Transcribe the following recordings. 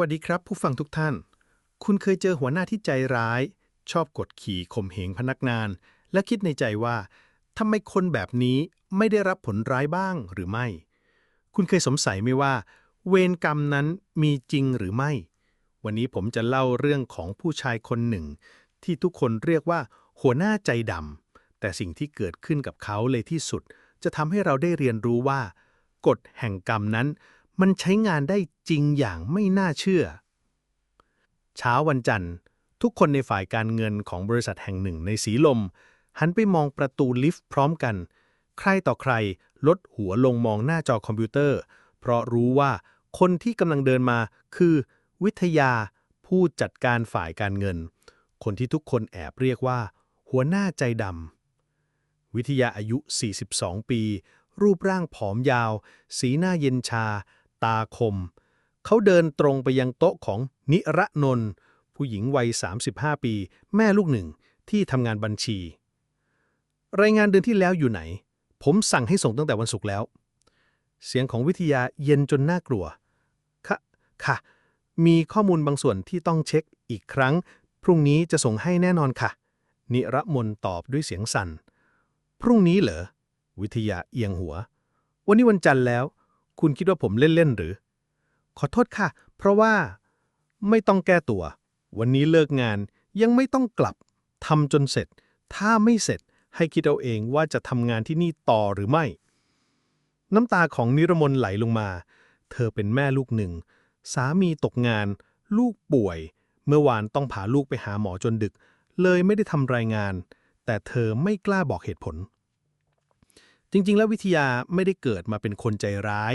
วัสดีครับ ผู้ฟังทุกท่าน คุณเคยเจอหัวหน้าที่ใจร้าย ชอบกดขี่ข่มเหงพนักงาน และคิดในใจว่าทำไมคนแบบนี้ไม่ได้รับผลร้ายบ้างหรือไม่ คุณเคยสงสัยไหมว่า เวรกรรมนั้นมีจริงหรือไม่ วันนี้ผมจะเล่าเรื่องของผู้ชายคนหนึ่ง ที่ทุกคนเรียกว่า หัวหน้าใจดำแต่สิ่งที่เกิดขึ้นกับเขาเลยที่สุด จะทำให้เราได้เรียนรู้ว่า กฎแห่งกรรมนั้น มันใช้งานได้จริงอย่างไม่น่าเชื่อ เช้าวันจันทร์ ทุกคนในฝ่ายการเงินของบริษัทแห่งหนึ่งในสีลม หันไปมองประตูลิฟต์พร้อมกัน ใครต่อใครลดหัวลงมองหน้าจอคอมพิวเตอร์ เพราะรู้ว่าคนที่กำลังเดินมาคือ วิทยาผู้จัดการฝ่ายการเงิน คนที่ทุกคนแอบเรียกว่า หัวหน้าใจดำวิทยาอายุ 42 ปี รูปร่างผอมยาว สีหน้าเย็นชา ตาคม เขาเดินตรงไปยังโต๊ะของนิระนนท์ผู้หญิงวัย 35 ปี แม่ลูกหนึ่งที่ทำงานบัญชี รายงานเดือนที่แล้วอยู่ไหน ผมสั่งให้ส่งตั้งแต่วันศุกร์แล้ว เสียงของวิทยาเย็นจนน่ากลัว ค่ะ ค่ะ มีข้อมูลบางส่วนที่ต้องเช็คอีกครั้ง พรุ่งนี้จะส่งให้แน่นอนค่ะ นิระมนตอบด้วยเสียงสั่น พรุ่งนี้เหรอ วิทยาเอียงหัว วันนี้วันจันทร์แล้ว คุณคิดว่าผมเล่นๆหรือ ขอโทษค่ะ เพราะว่า ไม่ต้องแก้ตัว วันนี้เลิกงานยังไม่ต้องกลับทำจนเสร็จ ถ้าไม่เสร็จให้คิดเอาเองว่าจะทำงานที่นี่ต่อหรือไม่ น้ำตาของนิรมนไหลลงมา เธอเป็นแม่ลูกหนึ่ง สามีตกงาน ลูกป่วย เมื่อวานต้องพาลูกไปหาหมอจนดึก เลยไม่ได้ทำรายงาน แต่เธอไม่กล้าบอกเหตุผล จริง ๆ แล้ววิทยาไม่ได้เกิดมาเป็นคนใจร้าย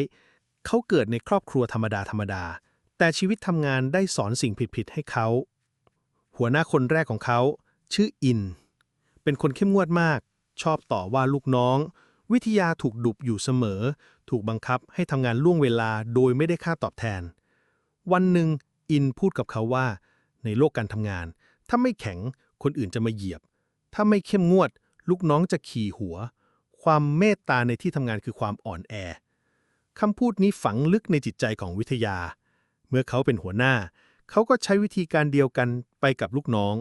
เขาเกิดในครอบครัวธรรมดาธรรมดา แต่ชีวิตทำงานได้สอนสิ่งผิดๆให้เขา หัวหน้าคนแรกของเขา ชื่ออิน เป็นคนเข้มงวดมาก ชอบต่อว่าลูกน้อง วิทยาถูกดุบอยู่เสมอ ถูกบังคับให้ทำงานล่วงเวลาโดยไม่ได้ค่าตอบแทน วันหนึ่งอินพูดกับเขาว่า ในโลกการทำงาน ถ้าไม่แข็งคนอื่นจะมาเหยียบ ถ้าไม่เข้มงวด ลูกน้องจะขี่หัว ความเมตตาในที่ทำงานคือความอ่อนแอคำพูดนี้ฝังลึกในจิตใจของวิทยา เมื่อเขาเป็นหัวหน้า เขาก็ใช้วิธีการเดียวกันไปกับลูกน้อง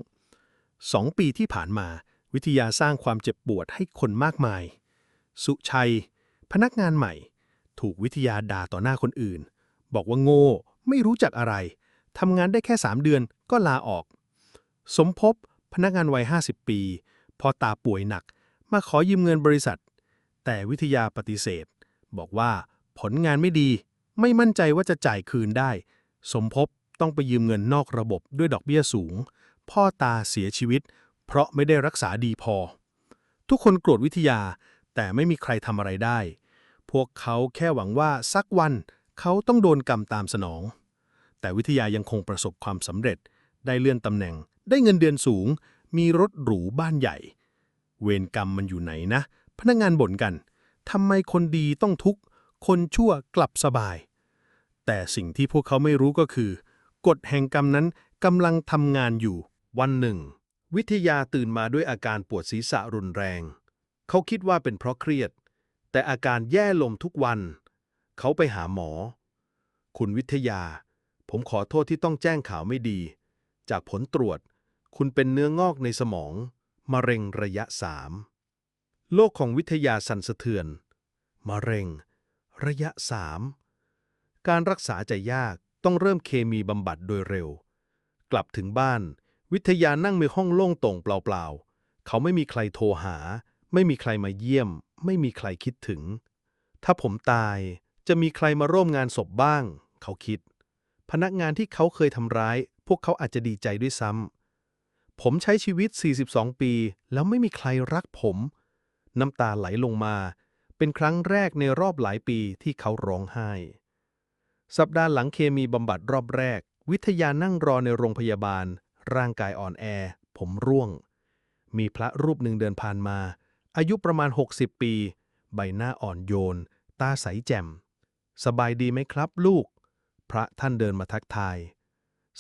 สองปีที่ผ่านมา วิทยาสร้างความเจ็บปวดให้คนมากมาย สุชัย พนักงานใหม่ ถูกวิทยาด่าต่อหน้าคนอื่น บอกว่าโง่ ไม่รู้จักอะไร ทำงานได้แค่ 3 เดือนก็ลาออก สมภพพนักงานวัย 50 ปี พอตาป่วยหนัก มาขอยืมเงินบริษัท แต่วิทยาปฏิเสธ บอกว่าผลงานไม่ดี ไม่มั่นใจว่าจะจ่ายคืนได้ สมภพต้องไปยืมเงินนอกระบบด้วยดอกเบี้ยสูง พ่อตาเสียชีวิต เพราะไม่ได้รักษาดีพอ ทุกคนโกรธวิทยา แต่ไม่มีใครทำอะไรได้ พวกเขาแค่หวังว่าสักวันเขาต้องโดนกรรมตามสนอง แต่วิทยายังคงประสบความสำเร็จ ได้เลื่อนตำแหน่ง ได้เงินเดือนสูง มีรถหรูบ้านใหญ่ เวรกรรมมันอยู่ไหนนะ พนักงานบ่นกันทำไมคนดีต้องทุกข์ คนชั่วกลับสบาย แต่สิ่งที่พวกเขาไม่รู้ก็คือ กฎแห่งกรรมนั้นกำลังทำงานอยู่ วันหนึ่ง วิทยาตื่นมาด้วยอาการปวดศีรษะรุนแรง เขาคิดว่าเป็นเพราะเครียด แต่อาการแย่ลงทุกวัน เขาไปหาหมอ คุณวิทยา ผมขอโทษที่ต้องแจ้งข่าวไม่ดี จากผลตรวจ คุณเป็นเนื้องอกในสมอง มะเร็งระยะสาม โลกของวิทยาสั่นสะเทือน มะเร็ง ระยะสามการรักษาจะยากต้องเริ่มเคมีบำบัดโดยเร็ว กลับถึงบ้าน วิทยานั่งในห้องโล่งโต่งเปล่าๆ เขาไม่มีใครโทรหา ไม่มีใครมาเยี่ยม ไม่มีใครคิดถึง ถ้าผมตายจะมีใครมาร่วมงานศพบ้าง เขาคิด พนักงานที่เขาเคยทำร้าย พวกเขาอาจจะดีใจด้วยซ้ำผมใช้ชีวิต 42 ปี แล้วไม่มีใครรักผม น้ำตาไหลลงมา เป็นครั้งแรกในรอบหลายปีที่เขาร้องไห้ สัปดาห์หลังเคมีบำบัดรอบแรก วิทยานั่งรอในโรงพยาบาล ร่างกายอ่อนแอ ผมร่วง มีพระรูปหนึ่งเดินผ่านมา อายุประมาณ 60 ปี ใบหน้าอ่อนโยน ตาใสแจ่ม สบายดีไหมครับลูก พระท่านเดินมาทักทาย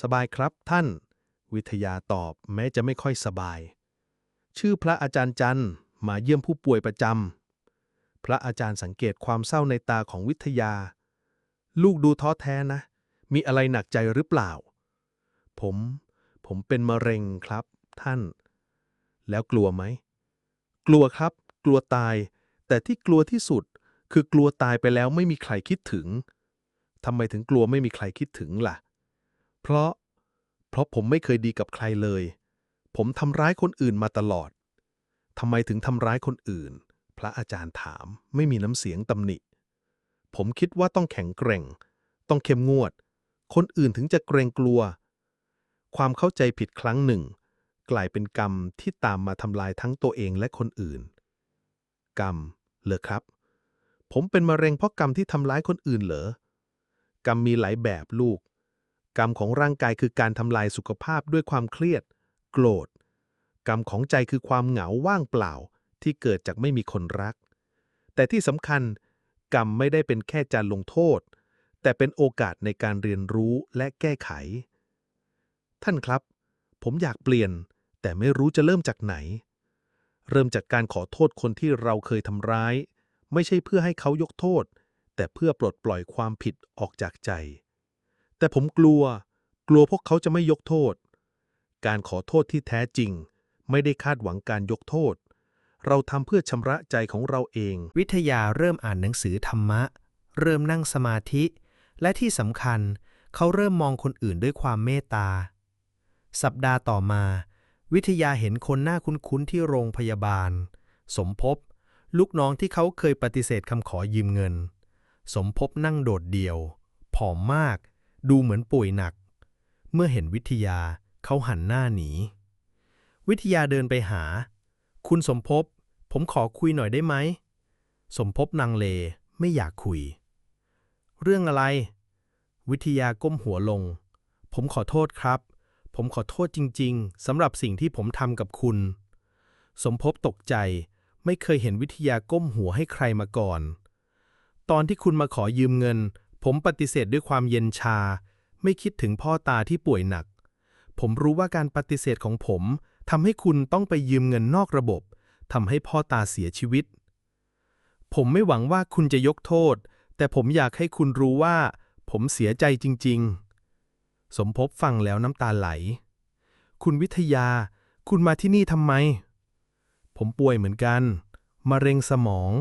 สบายครับท่าน วิทยาตอบแม้จะไม่ค่อยสบาย ชื่อพระอาจารย์จันทร์ มาเยี่ยมผู้ป่วยประจำ พระอาจารย์สังเกตความเศร้าในตาของวิทยา ลูกดูท้อแท้นะ มีอะไรหนักใจหรือเปล่า ผม ผมเป็นมะเร็งครับ ท่าน แล้วกลัวไหม กลัวครับ กลัวตาย แต่ที่กลัวที่สุด คือกลัวตายไปแล้วไม่มีใครคิดถึงทำไมถึงกลัวไม่มีใครคิดถึงล่ะ เพราะ เพราะผมไม่เคยดีกับใครเลย ผมทำร้ายคนอื่นมาตลอด ทำไมถึงทำร้ายคนอื่น พระอาจารย์ถาม ไม่มีน้ำเสียงตำหนิ ผมคิดว่าต้องแข็งแกร่ง ต้องเข้มงวด คนอื่นถึงจะเกรงกลัว ความเข้าใจผิดครั้งหนึ่ง กลายเป็นกรรมที่ตามมาทำลายทั้งตัวเองและคนอื่น กรรม เหรอครับ ผมเป็นมะเร็งเพราะกรรมที่ทำร้ายคนอื่นเหรอ กรรมมีหลายแบบลูก กรรมของร่างกายคือการทำลายสุขภาพด้วยความเครียด โกรธ กรรมของใจคือความเหงาว่างเปล่าที่เกิดจากไม่มีคนรัก แต่ที่สำคัญกรรมไม่ได้เป็นแค่จานลงโทษ แต่เป็นโอกาสในการเรียนรู้และแก้ไข ท่านครับ ผมอยากเปลี่ยน แต่ไม่รู้จะเริ่มจากไหน เริ่มจากการขอโทษคนที่เราเคยทำร้าย ไม่ใช่เพื่อให้เขายกโทษ แต่เพื่อปลดปล่อยความผิดออกจากใจ แต่ผมกลัว กลัวพวกเขาจะไม่ยกโทษ การขอโทษที่แท้จริง ไม่ได้คาดหวังการยกโทษ เราทำเพื่อชำระใจของเราเอง วิทยาเริ่มอ่านหนังสือธรรมะ เริ่มนั่งสมาธิ และที่สำคัญ เขาเริ่มมองคนอื่นด้วยความเมตตา สัปดาห์ต่อมา วิทยาเห็นคนหน้าคุ้นๆที่โรงพยาบาล สมภพลูกน้องที่เขาเคยปฏิเสธคำขอยืมเงิน สมภพนั่งโดดเดี่ยว ผอมมาก ดูเหมือนป่วยหนัก เมื่อเห็นวิทยาเขาหันหน้าหนี วิทยาเดินไปหา คุณสมภพ ผมขอคุยหน่อยได้ไหม สมภพนางเลไม่อยากคุย เรื่องอะไร วิทยาก้มหัวลง ผมขอโทษครับ ผมขอโทษจริง ๆสำหรับสิ่งที่ผมทำกับคุณ สมภพตกใจ ไม่เคยเห็นวิทยาก้มหัวให้ใครมาก่อน ตอนที่คุณมาขอยืมเงิน ผมปฏิเสธด้วยความเย็นชา ไม่คิดถึงพ่อตาที่ป่วยหนัก ผมรู้ว่าการปฏิเสธของผม ทำให้คุณต้องไปยืมเงินนอกระบบทำให้พ่อตาเสียชีวิต ผมไม่หวังว่าคุณจะยกโทษ แต่ผมอยากให้คุณรู้ว่า ผมเสียใจจริง ๆ สมภพฟังแล้วน้ำตาไหล คุณวิทยา คุณมาที่นี่ทำไม ผมป่วยเหมือนกันมะเร็งสมอง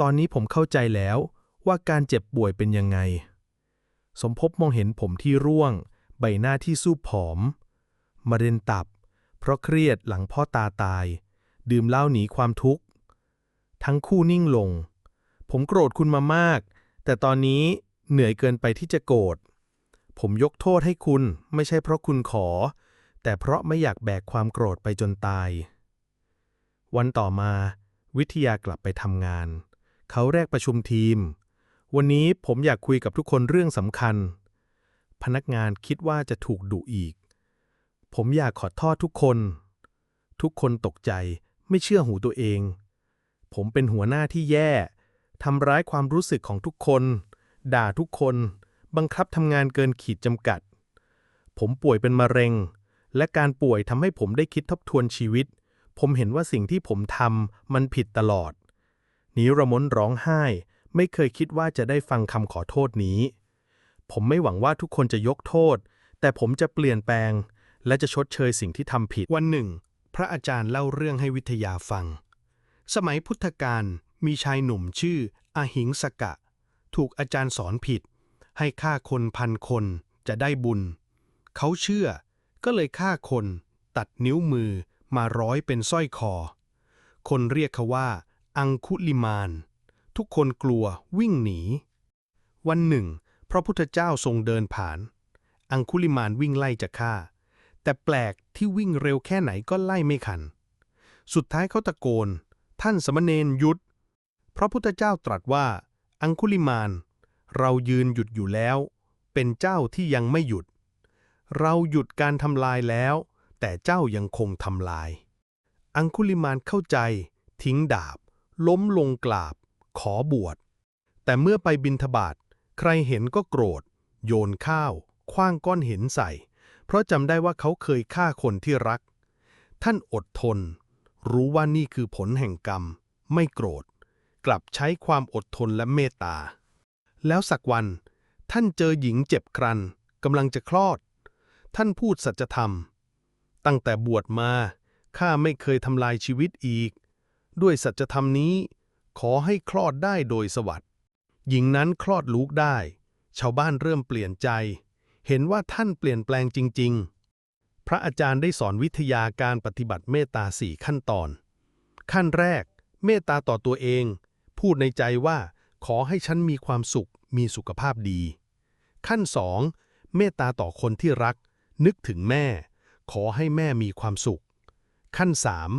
ตอนนี้ผมเข้าใจแล้วว่าการเจ็บป่วยเป็นยังไง สมภพมองเห็นผมที่ร่วง ใบหน้าที่สู้ผอม มะเร็งตับ เพราะเครียดหลังพ่อตาตาย ดื่มเหล้าหนีความทุกข์ ทั้งคู่นิ่งลง ผมโกรธคุณมามาก แต่ตอนนี้เหนื่อยเกินไปที่จะโกรธ ผมยกโทษให้คุณไม่ใช่เพราะคุณขอ แต่เพราะไม่อยากแบกความโกรธไปจนตาย วันต่อมาวิทยากลับไปทำงาน เขาแรกประชุมทีม วันนี้ผมอยากคุยกับทุกคนเรื่องสำคัญ พนักงานคิดว่าจะถูกดุอีก ผมอยากขอโทษทุกคน ทุกคนตกใจไม่เชื่อหูตัวเอง ผมเป็นหัวหน้าที่แย่ทำร้ายความรู้สึกของทุกคน ด่าทุกคน บังคับทำงานเกินขีดจำกัด ผมป่วยเป็นมะเร็ง และการป่วยทำให้ผมได้คิดทบทวนชีวิต ผมเห็นว่าสิ่งที่ผมทำมันผิดตลอด นิรมนร้องไห้ ไม่เคยคิดว่าจะได้ฟังคำขอโทษนี้ ผมไม่หวังว่าทุกคนจะยกโทษ แต่ผมจะเปลี่ยนแปลง และจะชดเชยสิ่งที่ทำผิดวันหนึ่ง พระอาจารย์เล่าเรื่องให้วิทยาฟัง สมัยพุทธกาลมีชายหนุ่มชื่ออหิงสกะ ถูกอาจารย์สอนผิด ให้ฆ่าคนพันคนจะได้บุญ เขาเชื่อก็เลยฆ่าคนตัดนิ้วมือมาร้อยเป็นสร้อยคอ คนเรียกเขาว่า อังคุลิมาน ทุกคนกลัววิ่งหนี วันหนึ่ง พระพุทธเจ้าทรงเดินผ่าน อังคุลิมานวิ่งไล่จะฆ่า แต่แปลกที่วิ่งเร็วแค่ไหนก็ไล่ไม่ขัน สุดท้ายเขาตะโกน ท่านสมณเณรหยุด พระพุทธเจ้าตรัสว่า อังคุลิมาน เรายืนหยุดอยู่แล้ว เป็นเจ้าที่ยังไม่หยุด เราหยุดการทำลายแล้ว แต่เจ้ายังคงทำลาย อังคุลิมานเข้าใจ ทิ้งดาบ ล้มลงกราบ ขอบวช แต่เมื่อไปบินทบาทใครเห็นก็โกรธ โยนข้าว คว้างก้อนหินใส่ เพราะจำได้ว่าเขาเคยฆ่าคนที่รัก ท่านอดทน รู้ว่านี่คือผลแห่งกรรม ไม่โกรธ กลับใช้ความอดทนและเมตตา แล้วสักวัน ท่านเจอหญิงเจ็บครันกำลังจะคลอด ท่านพูดสัจธรรม ตั้งแต่บวชมาข้าไม่เคยทำลายชีวิตอีก ด้วยสัจธรรมนี้ ขอให้คลอดได้โดยสวัสดิ์หญิงนั้นคลอดลูกได้ ชาวบ้านเริ่มเปลี่ยนใจ เห็นว่าท่านเปลี่ยนแปลงจริง ๆ พระอาจารย์ได้สอนวิทยาการปฏิบัติเมตตาสี่ขั้นตอน ขั้นแรก เมตตาต่อตัวเอง พูดในใจว่า ขอให้ฉันมีความสุข มีสุขภาพดี ขั้นสองเมตตาต่อคนที่รัก นึกถึงแม่ ขอให้แม่มีความสุข ขั้นสาม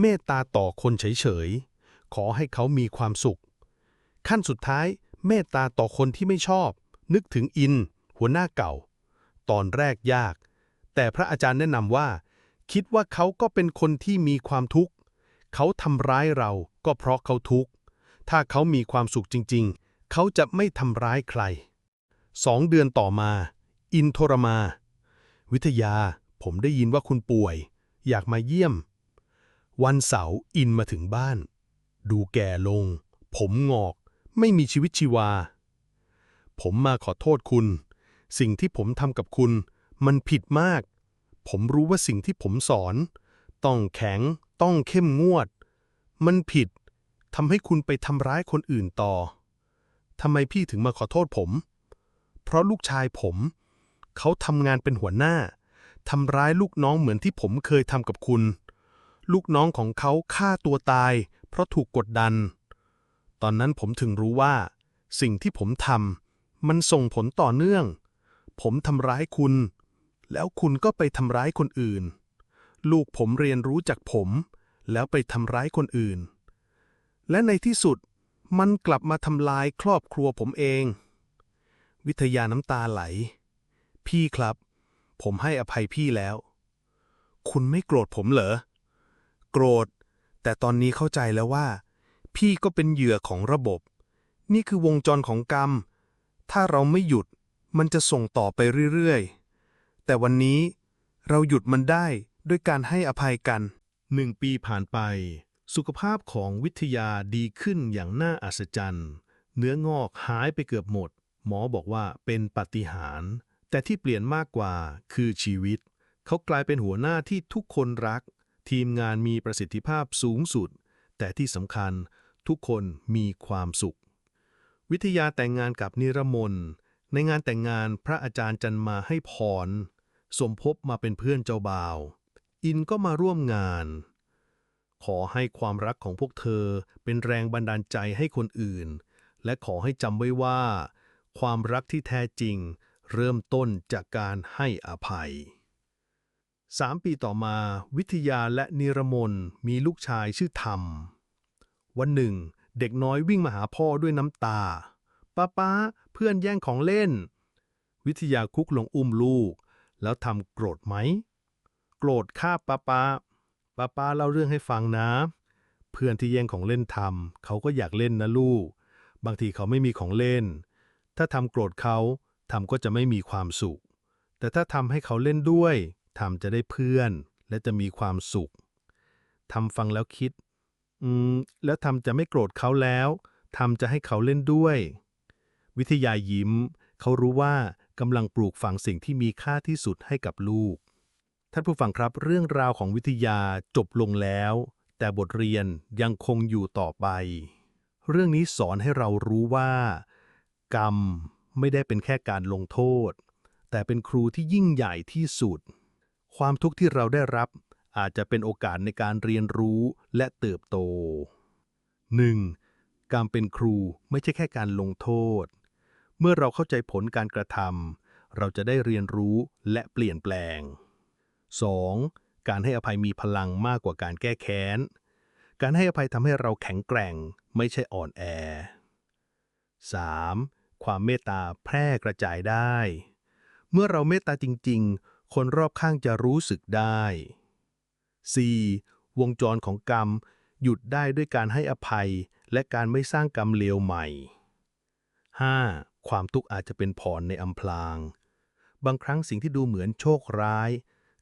เมตตาต่อคนเฉยๆ ขอให้เขามีความสุข ขั้นสุดท้าย เมตตาต่อคนที่ไม่ชอบ นึกถึงอิน หัวหน้าเก่า ตอนแรกยาก แต่พระอาจารย์แนะนำว่า คิดว่าเขาก็เป็นคนที่มีความทุกข์ เขาทำร้ายเราก็เพราะเขาทุกข์ ถ้าเขามีความสุขจริง ๆ เขาจะไม่ทำร้ายใครสองเดือนต่อมา อินโทรมา วิทยา ผมได้ยินว่าคุณป่วย อยากมาเยี่ยม วันเสาร์อินมาถึงบ้าน ดูแก่ลง ผมงอก ไม่มีชีวิตชีวา ผมมาขอโทษคุณ สิ่งที่ผมทำกับคุณ มันผิดมาก ผมรู้ว่าสิ่งที่ผมสอน ต้องแข็ง ต้องเข้มงวด มันผิดทำให้คุณไปทำร้ายคนอื่นต่อทำไมพี่ถึงมาขอโทษผม เพราะลูกชายผม เขาทำงานเป็นหัวหน้าทำร้ายลูกน้องเหมือนที่ผมเคยทำกับคุณ ลูกน้องของเขาฆ่าตัวตาย เพราะถูกกดดัน ตอนนั้นผมถึงรู้ว่า สิ่งที่ผมทำมันส่งผลต่อเนื่อง ผมทำร้ายคุณ แล้วคุณก็ไปทำร้ายคนอื่น ลูกผมเรียนรู้จากผม แล้วไปทำร้ายคนอื่น และในที่สุดมันกลับมาทำลายครอบครัวผมเอง วิทยาน้ำตาไหล พี่ครับ ผมให้อภัยพี่แล้ว คุณไม่โกรธผมเหรอ โกรธ แต่ตอนนี้เข้าใจแล้วว่า พี่ก็เป็นเหยื่อของระบบ นี่คือวงจรของกรรม ถ้าเราไม่หยุด มันจะส่งต่อไปเรื่อยๆ แต่วันนี้เราหยุดมันได้ด้วยการให้อภัยกันหนึ่งปีผ่านไป สุขภาพของวิทยาดีขึ้นอย่างน่าอัศจรรย์ เนื้องอกหายไปเกือบหมด หมอบอกว่าเป็นปาฏิหาริย์แต่ที่เปลี่ยนมากกว่าคือชีวิต เขากลายเป็นหัวหน้าที่ทุกคนรัก ทีมงานมีประสิทธิภาพสูงสุด แต่ที่สำคัญทุกคนมีความสุข วิทยาแต่งงานกับนิรมน ในงานแต่งงานพระอาจารย์จันมาให้พร สมภพมาเป็นเพื่อนเจ้าบ่าว อินก็มาร่วมงาน ขอให้ความรักของพวกเธอเป็นแรงบันดาลใจให้คนอื่น และขอให้จำไว้ว่า ความรักที่แท้จริง เริ่มต้นจากการให้อภัยสามปีต่อมา วิทยาและนิรมนมีลูกชายชื่อธรรม วันหนึ่ง เด็กน้อยวิ่งมาหาพ่อด้วยน้ำตา ป้าป้า พื่อนแย่งของเล่น วิทยาคุกลงอุ้มลูก แล้วทำโกรธไหม โกรธข้าป้าป้าป้าป้าเล่าเรื่องให้ฟังนะ เพื่อนที่แย่งของเล่นทำเขาก็อยากเล่นนะลูก บางทีเขาไม่มีของเล่น ถ้าทำโกรธเขาทำก็จะไม่มีความสุข แต่ถ้าทำให้เขาเล่นด้วยทำจะได้เพื่อนและจะมีความสุขทำฟังแล้วคิด อืม แล้วทำจะไม่โกรธเขาแล้วทำจะให้เขาเล่นด้วย วิทยายิ้ม เขารู้ว่ากำลังปลูกฝังสิ่งที่มีค่าที่สุดให้กับลูก ท่านผู้ฟังครับ เรื่องราวของวิทยาจบลงแล้ว แต่บทเรียนยังคงอยู่ต่อไป เรื่องนี้สอนให้เรารู้ว่า กรรมไม่ได้เป็นแค่การลงโทษ แต่เป็นครูที่ยิ่งใหญ่ที่สุด ความทุกข์ที่เราได้รับอาจจะเป็นโอกาสในการเรียนรู้และเติบโต 1. การเป็นครูไม่ใช่แค่การลงโทษ เมื่อเราเข้าใจผลการกระทำเราจะได้เรียนรู้และเปลี่ยนแปลง 2. การให้อภัยมีพลังมากกว่าการแก้แค้น การให้อภัยทำให้เราแข็งแกร่ง ไม่ใช่อ่อนแอ 3. ความเมตตาแพร่กระจายได้ เมื่อเราเมตตาจริง ๆ คนรอบข้างจะรู้สึกได้ 4. วงจรของกรรม หยุดได้ด้วยการให้อภัย และการไม่สร้างกรรมเลวใหม่ 5. ความทุกข์อาจจะเป็นพรในอำพลาง บางครั้งสิ่งที่ดูเหมือนโชคร้าย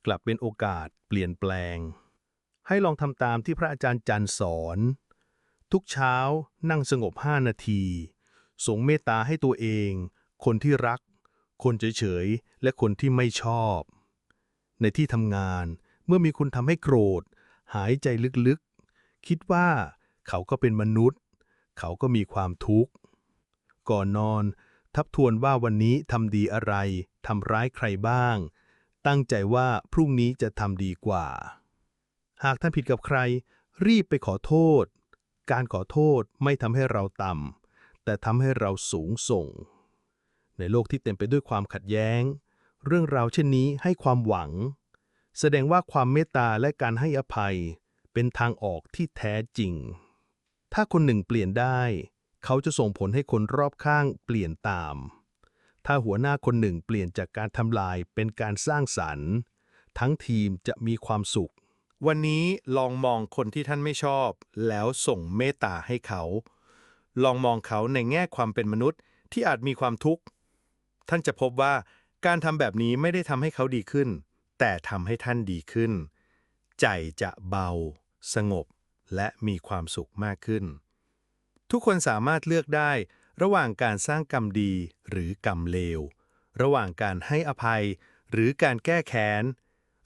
กลับเป็นโอกาสเปลี่ยนแปลง ให้ลองทำตามที่พระอาจารย์จันสอน ทุกเช้านั่งสงบห้านาที สงเมตตาให้ตัวเอง คนที่รัก คนเฉยๆ และคนที่ไม่ชอบ ในที่ทำงานเมื่อมีคุณทำให้โกรธ หายใจลึกๆ คิดว่าเขาก็เป็นมนุษย์ เขาก็มีความทุกข์ ก่อนนอน ทับทวนว่าวันนี้ทำดีอะไร ทำร้ายใครบ้าง ตั้งใจว่าพรุ่งนี้จะทำดีกว่า หากท่านผิดกับใคร รีบไปขอโทษ การขอโทษไม่ทำให้เราต่ำแต่ทำให้เราสูงส่ง ในโลกที่เต็มไปด้วยความขัดแย้ง เรื่องราวเช่นนี้ให้ความหวัง แสดงว่าความเมตตาและการให้อภัย เป็นทางออกที่แท้จริง ถ้าคนหนึ่งเปลี่ยนได้ เขาจะส่งผลให้คนรอบข้างเปลี่ยนตาม ถ้าหัวหน้าคนหนึ่งเปลี่ยนจากการทำลายเป็นการสร้างสรรค์ ทั้งทีมจะมีความสุข วันนี้ลองมองคนที่ท่านไม่ชอบ แล้วส่งเมตตาให้เขา ลองมองเขาในแง่ความเป็นมนุษย์ที่อาจมีความทุกข์ ท่านจะพบว่าการทำแบบนี้ไม่ได้ทำให้เขาดีขึ้น แต่ทำให้ท่านดีขึ้น ใจจะเบา สงบ และมีความสุขมากขึ้น ทุกคนสามารถเลือกได้ ระหว่างการสร้างกรรมดีหรือกรรมเลว ระหว่างการให้อภัย หรือการแก้แค้น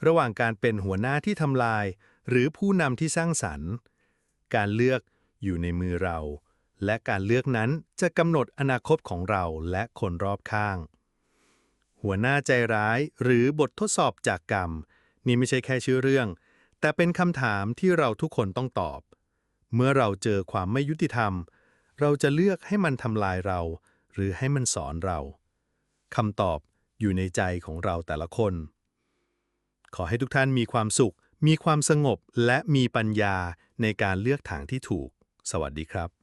ระหว่างการเป็นหัวหน้าที่ทำลาย หรือผู้นำที่สร้างสรรค์ การเลือกอยู่ในมือเรา และการเลือกนั้นจะกำหนดอนาคตของเราและคนรอบข้าง หัวหน้าใจร้ายหรือบททดสอบจากกรรม นี่ไม่ใช่แค่ชื่อเรื่อง แต่เป็นคำถามที่เราทุกคนต้องตอบ เมื่อเราเจอความไม่ยุติธรรม เราจะเลือกให้มันทำลายเรา หรือให้มันสอนเราคำตอบอยู่ในใจของเราแต่ละคน ขอให้ทุกท่านมีความสุข มีความสงบและมีปัญญาในการเลือกทางที่ถูก สวัสดีครับ